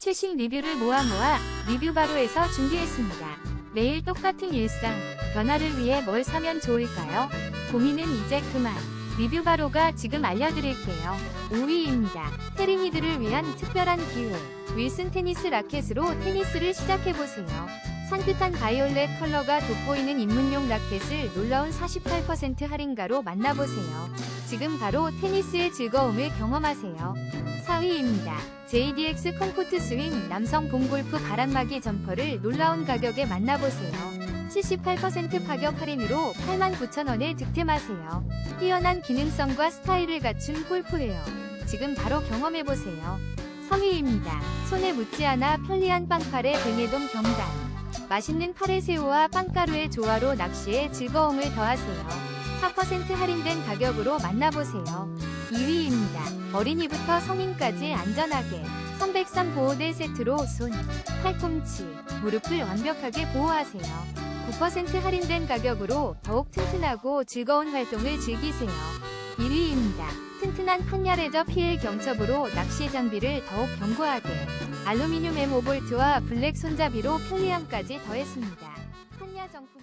최신 리뷰를 모아 모아 리뷰 바로에서 준비했습니다. 매일 똑같은 일상, 변화를 위해 뭘 사면 좋을까요? 고민은 이제 그만. 리뷰 바로가 지금 알려드릴게요. 5위입니다. 테린이들을 위한 특별한 기회. 윌슨 테니스 라켓으로 테니스를 시작해보세요. 산뜻한 바이올렛 컬러가 돋보이는 입문용 라켓을 놀라운 48% 할인가로 만나보세요. 지금 바로 테니스의 즐거움을 경험하세요. 4위입니다. JDX 컴포트 스윙 남성 봄골프 바람막이 점퍼를 놀라운 가격에 만나보세요. 78% 파격 할인으로 89,000원에 득템하세요. 뛰어난 기능성과 스타일을 갖춘 골프웨어. 지금 바로 경험해보세요. 3위입니다. 손에 묻지 않아 편리한 빵칼의 뱅에돔 경단. 맛있는 파레새우와 빵가루의 조화로 낚시에 즐거움을 더하세요. 4% 할인된 가격으로 만나보세요. 2위입니다. 어린이부터 성인까지 안전하게 선백산 보호대 세트로 손, 팔꿈치, 무릎을 완벽하게 보호하세요. 9% 할인된 가격으로 더욱 튼튼하고 즐거운 활동을 즐기세요. 1위입니다. 튼튼한 판야레저 PL 경첩으로 낚시 장비를 더욱 견고하게 알루미늄 M5볼트와 블랙 손잡이로 편리함까지 더했습니다. 판야 정품